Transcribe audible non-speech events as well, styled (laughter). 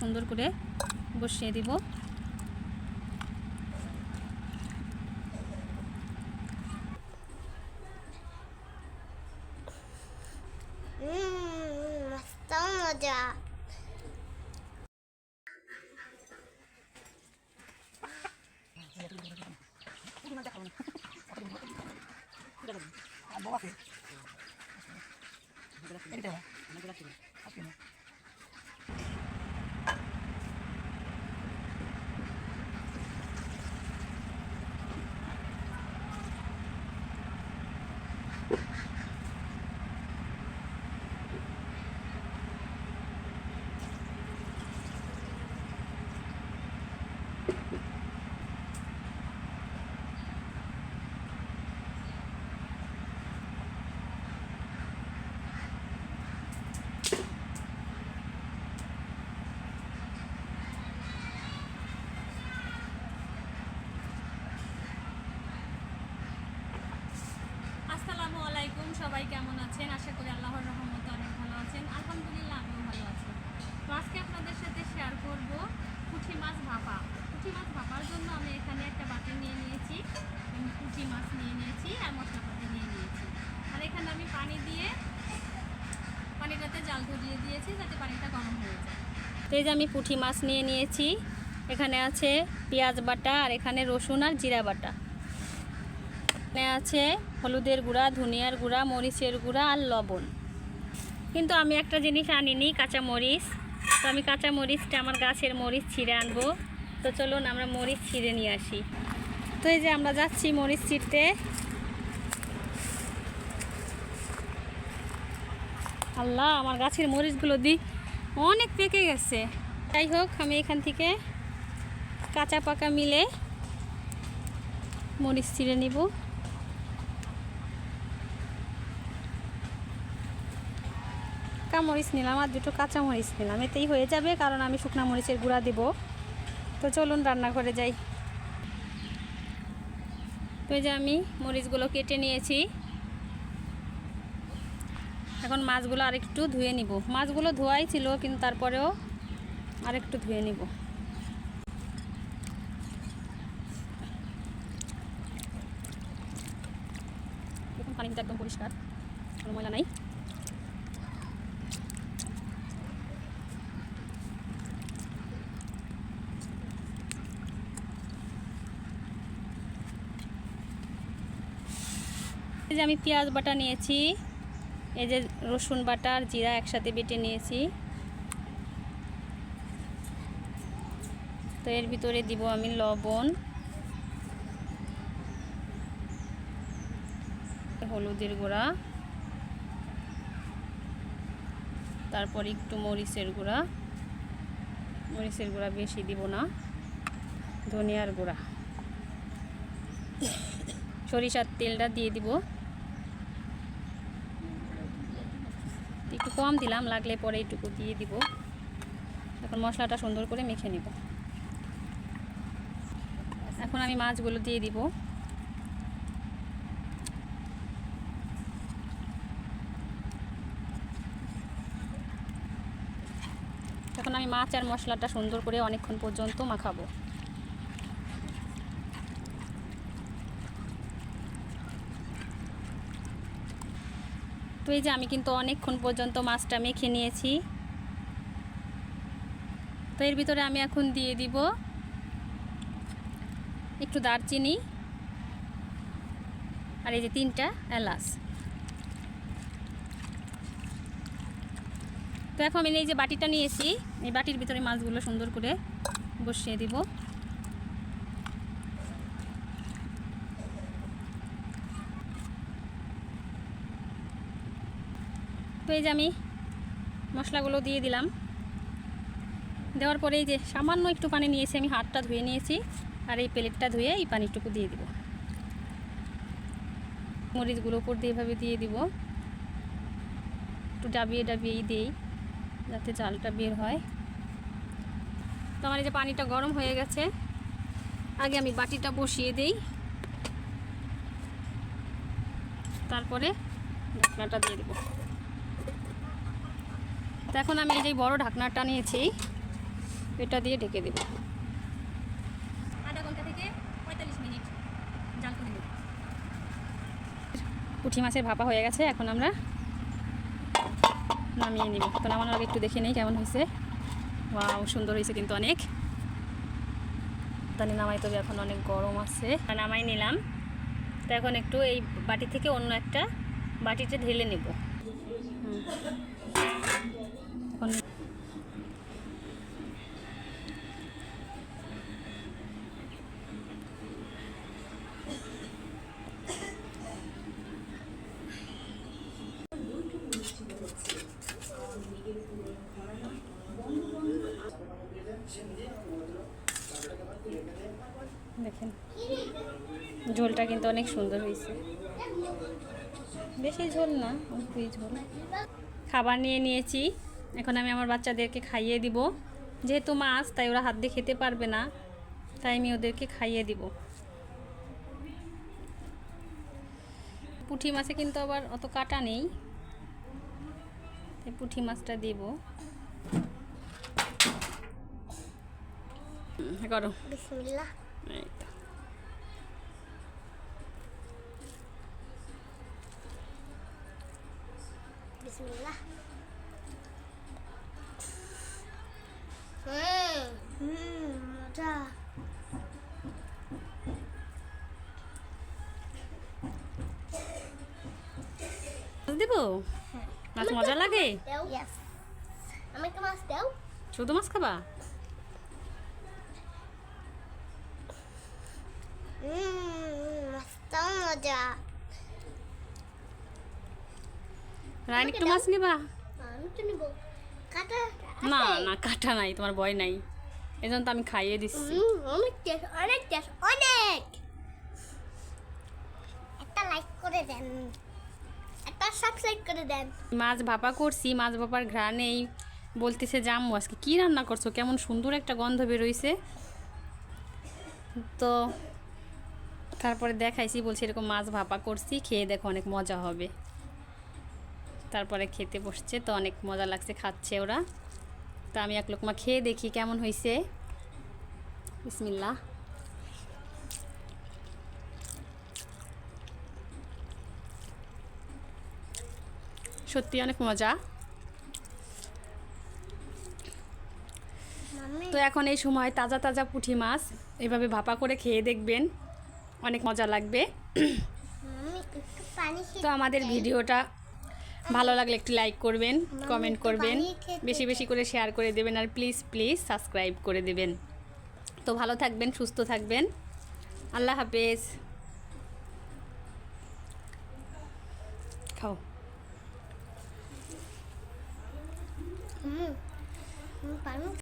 সুন্দর করে বসিয়ে দিব। মজা। (laughs) Gracias. নিয়েছি পুঁটি মাছ নিয়ে নিয়েছি আর মশলাপাতি নিয়ে নিয়েছি। আর এখানে আমি পানি দিয়ে, পানিটাতে জাল ধরিয়ে দিয়েছি যাতে পানিটা গরম হয়ে যায়। এই যে আমি পুঁটি মাছ নিয়ে নিয়েছি, এখানে আছে পেঁয়াজ বাটা আর এখানে রসুন আর জিরা বাটা। এখানে আছে হলুদের গুঁড়া, ধনিয়ার গুঁড়া, মরিচের গুঁড়া আর লবণ। কিন্তু আমি একটা জিনিস আনিনি কাঁচা মরিচ তো আমি কাঁচা মরিচটা আমার গাছের মরিচ ছিঁড়ে আনব। তো চলুন আমরা মরিচ ছিঁড়ে নিয়ে আসি। তো এই যে আমরা যাচ্ছি মরিচ ছিঁড়তে আল্লাহ, আমার গাছের মরিচগুলো দি, অনেক পেকে গেছে। যাই হোক, আমি এখান থেকে কাঁচা পাকা মিলে মরিচ ছিঁড়ে নিব। পাকা মরিচ নিলাম, আর দুটো কাঁচা মরিচ নিলাম। এতেই হয়ে যাবে, কারণ আমি শুকনা মরিচের গুঁড়া দেব। তো চলুন রান্না করে যাই। এই যে আমি মরিচগুলো কেটে নিয়েছি। এখন মাছগুলো আরেকটু ধুয়ে নিব। মাছগুলো ধোয়াই ছিল, কিন্তু তারপরেও আরেকটু ধুয়ে নিব। পানিটা একদম পরিষ্কার, কোনো ময়লা নাই। এই যে আমি পেঁয়াজ বাটা নিয়েছি, এই যে রসুন বাটা আর জিরা একসাথে বেটে নিয়েছি। তো এর ভিতরে দিব আমি লবণ, হলুদের গুঁড়া, তারপর একটু মরিচের গুঁড়া। মরিচের গুঁড়া বেশি দিব না, ধনিয়ার গুঁড়া। সরিষার তেলটা দিয়ে দিব। একটু কম দিলাম, লাগলে পরে এইটুকু দিয়ে দিব। এখন মশলাটা সুন্দর করে মেখে নিব। এখন আমি মাছগুলো দিয়ে দিব। এখন আমি মাছ আর মশলাটা সুন্দর করে অনেকক্ষণ পর্যন্ত মাখাবো। তো এই যে আমি কিন্তু অনেকক্ষণ পর্যন্ত মাছটা মেখে নিয়েছি। তো এর ভিতরে আমি এখন দিয়ে দিব একটু দারচিনি আর এই যে তিনটা এলাচ। তো এখন আমি এই যে বাটিটা নিয়েছি, এই বাটির ভিতরে মাছগুলো সুন্দর করে বসিয়ে দিব। এই যে আমি মশলাগুলো দিয়ে দিলাম। দেওয়ার পরে এই যে সামান্য একটু পানি নিয়েছি, আমি হাতটা ধুয়ে নিয়েছি আর এই প্লেটটা ধুয়ে এই পানিটুকু দিয়ে দিব। মরিচগুলো উপর দিয়ে এভাবে দিয়ে দিব। একটু ডাবিয়ে ডাবিয়েই দিই যাতে চালটা বের হয়। তো আমার এই যে পানিটা গরম হয়ে গেছে, আগে আমি বাটিটা বসিয়ে দিই। তারপরে ঢাকনাটা দিয়ে দেবো। তো এখন আমি এই যে বড় ঢাকনাটা নিয়েছি এটা দিয়ে ঢেকে দেব। আধা ঘণ্টা থেকে পঁয়তাল্লিশ মিনিট জাল করে নেব। পুঁটি মাছের ভাপা হয়ে গেছে এখন আমরা নামিয়ে নিব। তো নামানোর আগে একটু দেখে নেই কেমন হয়েছে। ওয়াও সুন্দর হয়েছে কিন্তু অনেক। তাহলে নামাই তবে এখন অনেক গরম আছে। নামাই নিলাম। তো এখন একটু এই বাটি থেকে অন্য একটা বাটিতে ঢেলে নেব। হুম। দেখেন ঝোলটা কিন্তু অনেক সুন্দর হয়েছে। বেশি ঝোল না, অল্পই ঝোল। খাবার নিয়ে নিয়েছি। এখন আমি আমার বাচ্চাদেরকে খাইয়ে দিব। যেহেতু মাছ, তাই ওরা হাত দিয়ে খেতে পারবে না। তাই আমি ওদেরকে খাইয়ে দিব। পুঁটি মাছে কিন্তু আবার অত কাটা নেই। তাই পুঁটি মাছটা দিব। করো। বিসমিল্লাহ। বিসমিল্লাহ হুম মজা দিব? মাছ মজা লাগে? আমাকে মাছ দাও? শুধু মাছ খাবা? মাছটাও মজা। রায়ন একটু মাছ নিবা? আমি তো নিব। কাটা না না কাটা নাই তোমার ভয় নাই। এই জন্য তো আমি খাইয়ে দিচ্ছি। অনেক অনেক অনেক! একটা লাইক করে দেন। একটা সাবস্ক্রাইব করে দেন। মাছ ভাপা করছি মাছ ভাপার ঘ্রাণেই বলতেছে জাম্মু আজকে কী রান্না করছ? কেমন সুন্দর একটা গন্ধ বেরোইছে। তো তারপরে দেখাইছি বলছি এরকম মাছ ভাপা করছি খেয়ে দেখো অনেক মজা হবে। তারপরে খেতে বসছে তো অনেক মজা লাগছে খাচ্ছে ওরা। তো আমি এক লোকমা খেয়ে দেখি কেমন হয়েছে বিসমিল্লা সত্যি অনেক মজা। তো এখন এই সময় তাজা তাজা পুঁটি মাছ এভাবে ভাপা করে খেয়ে দেখবেন অনেক মজা লাগবে। তো আমাদের ভিডিওটা ভালো লাগলে একটু লাইক করবেন কমেন্ট করবেন। বেশি বেশি করে শেয়ার করে দেবেন আর প্লিজ প্লিজ সাবস্ক্রাইব করে দেবেন। তো ভালো থাকবেন সুস্থ থাকবেন। আল্লাহ হাফেজ। খাও। হুম